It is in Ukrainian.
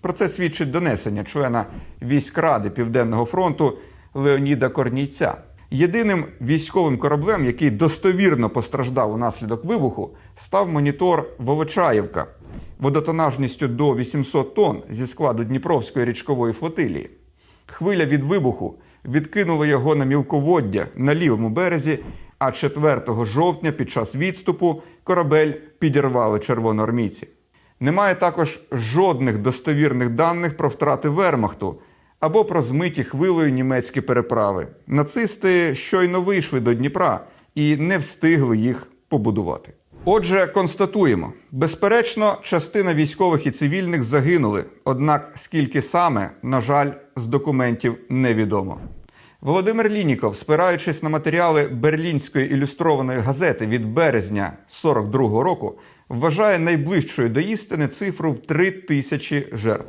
Про це свідчить донесення члена військ Ради Південного фронту Леоніда Корнійця. Єдиним військовим кораблем, який достовірно постраждав унаслідок вибуху, став монітор Волочаївка водотонажністю до 800 тонн зі складу Дніпровської річкової флотилії. Хвиля від вибуху відкинула його на мілководдя на лівому березі, а 4 жовтня під час відступу корабель підірвали червоноармійці. Немає також жодних достовірних даних про втрати Вермахту або про змиті хвилею німецькі переправи. Нацисти щойно вийшли до Дніпра і не встигли їх побудувати. Отже, констатуємо: безперечно, частина військових і цивільних загинули. Однак скільки саме, на жаль, з документів невідомо. Володимир Лініков, спираючись на матеріали Берлінської ілюстрованої газети від березня 42-го року, вважає найближчою до істини цифру в 3 тисячі жертв.